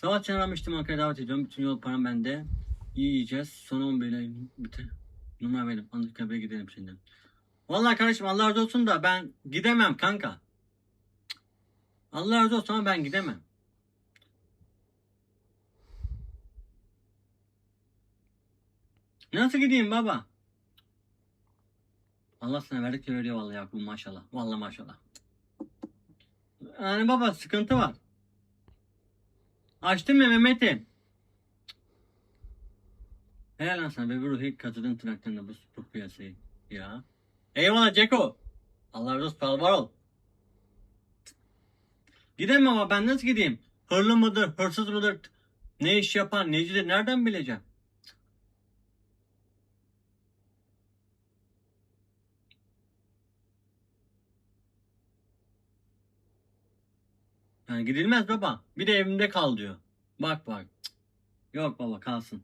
Sabah çağırmıştım Ankara'ya davet ediyorum. Bütün yol param bende. İyi yiyeceğiz. Son 11 ile biter. Numara verin. Anıtkabir'e gidelim şimdi. Vallahi kardeşim Allah razı olsun da ben gidemem kanka. Allah razı olsun ama ben gidemem. Nasıl gideyim baba? Allah sana verdikçe veriyor vallahi Yakup maşallah. Vallahi maşallah. Yani baba sıkıntı var. Açtın mı Mehmet'im? Helal lan sana be bir ruhi katıdın traktöründe bu, bu piyasayı ya. Eyvallah Ceko. Allah razı olsun var ol. Gidemem ama ben nasıl gideyim? Hırlı mıdır, hırsız mıdır? Ne iş yapar, necidir nereden bileceğim? Yani gidilmez baba. Bir de evimde kal diyor. Bak bak. Cık. Yok baba kalsın.